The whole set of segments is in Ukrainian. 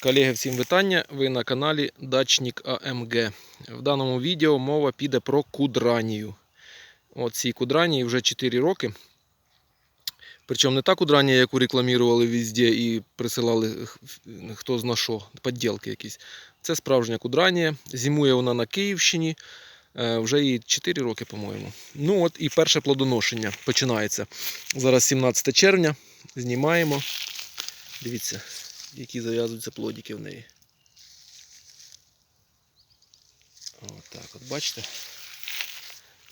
Колеги, всім вітання. Ви на каналі Дачник АМГ. В даному відео мова піде про кудранію. От цій кудранії вже 4 роки. Причому не та кудранія, яку рекламували везде і присилали хто зна що, подділки якісь. Це справжня кудранія. Зимує вона на Київщині. Е, Вже їй 4 роки, по-моєму. Ну от і перше плодоношення починається. Зараз 17 червня. Знімаємо. Дивіться, які зав'язуються плодики в неї. От так, от бачите.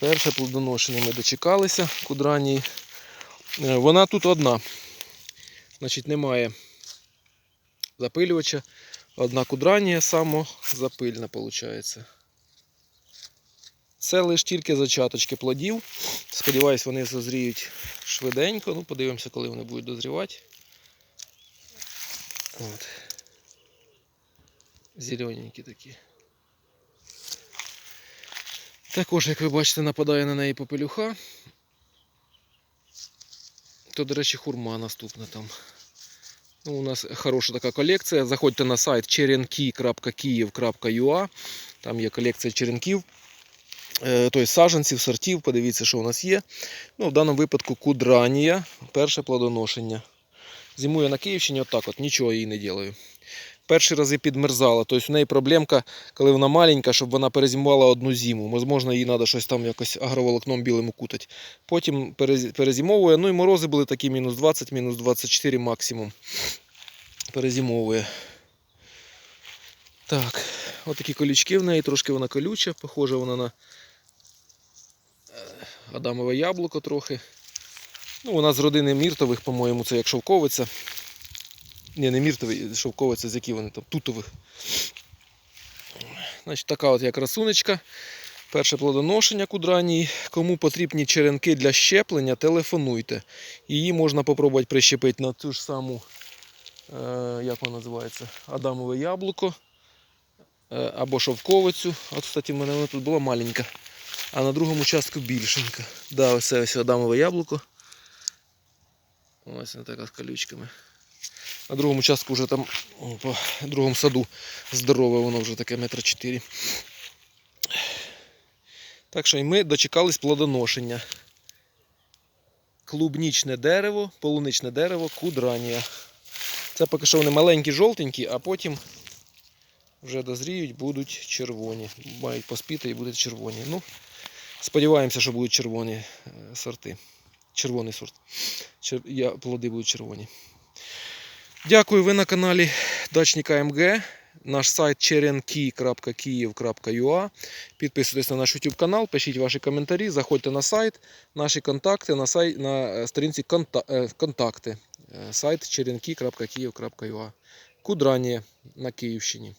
Перше плодоношення ми дочекалися кудранії. Е, Вона тут одна. Значить, немає запилювача. Одна кудранія самозапильна, виходить. Це лише тільки зачаточки плодів. Сподіваюсь, вони зазріють швиденько. Ну, подивимося, коли вони будуть дозрівати. От. Зелененькі такі. Також, як ви бачите, нападає на неї попелюха. То, до речі, хурма наступна там. Ну, у нас хороша така колекція. Заходьте на сайт cherenki.kiev.ua. Там є колекція черенків. Тобто саджанців, сортів, подивіться, що у нас є. Ну, в даному випадку кудранія, перше плодоношення. Зимує на Київщині отак от, нічого їй не ділаю. Перші рази підмерзала. Тобто у неї проблемка, коли вона маленька, щоб вона перезимувала одну зиму. Можливо, їй треба щось там якось агроволокном білим укутати. Потім перез- перезимовує. Ну і морози були такі мінус 20, мінус 24 максимум. Перезимовує. Так, от колючки в неї, трошки вона колюча, похожа вона на е, Адамове яблуко трохи. Ну, вона з родини міртових, по-моєму, це як шовковиця. Ні, не міртовий, шовковиця, з які вони там, тутових. Значить, така от як красунечка. Перше плодоношення кудраній. Кому потрібні черенки для щеплення, телефонуйте. Її можна попробувати прищепити на ту ж саму, е, як вона називається, Адамове яблуко. Е, або шовковицю. От, кстати, в мене вона тут була маленька. А на другому частку більшенька. Да, ось це ось Адамове яблуко. Ось вона така з колючками. На другому частку вже там по другому саду здорове, воно вже таке метра чотири. Так що і ми дочекались плодоношення. Клубнічне дерево, полуничне дерево, кудранія. Це поки що вони маленькі, жовтенькі, а потім вже дозріють, будуть червоні. Мають поспіти і будуть червоні. Ну, сподіваємося, що будуть червоні е, сорти. Червоний сорт. Чер... Я... Плоди будуть червоні. Дякую, ви на каналі Дачника МГ. Наш сайт cherenki.kiev.ua. Підписуйтесь на наш YouTube канал, пишіть ваші коментарі, заходьте на сайт, наші контакти на, сайт, на е, сторінці конта... е, контакти. Е, Сайт cherenki.kiev.ua. Кудрані на Київщині.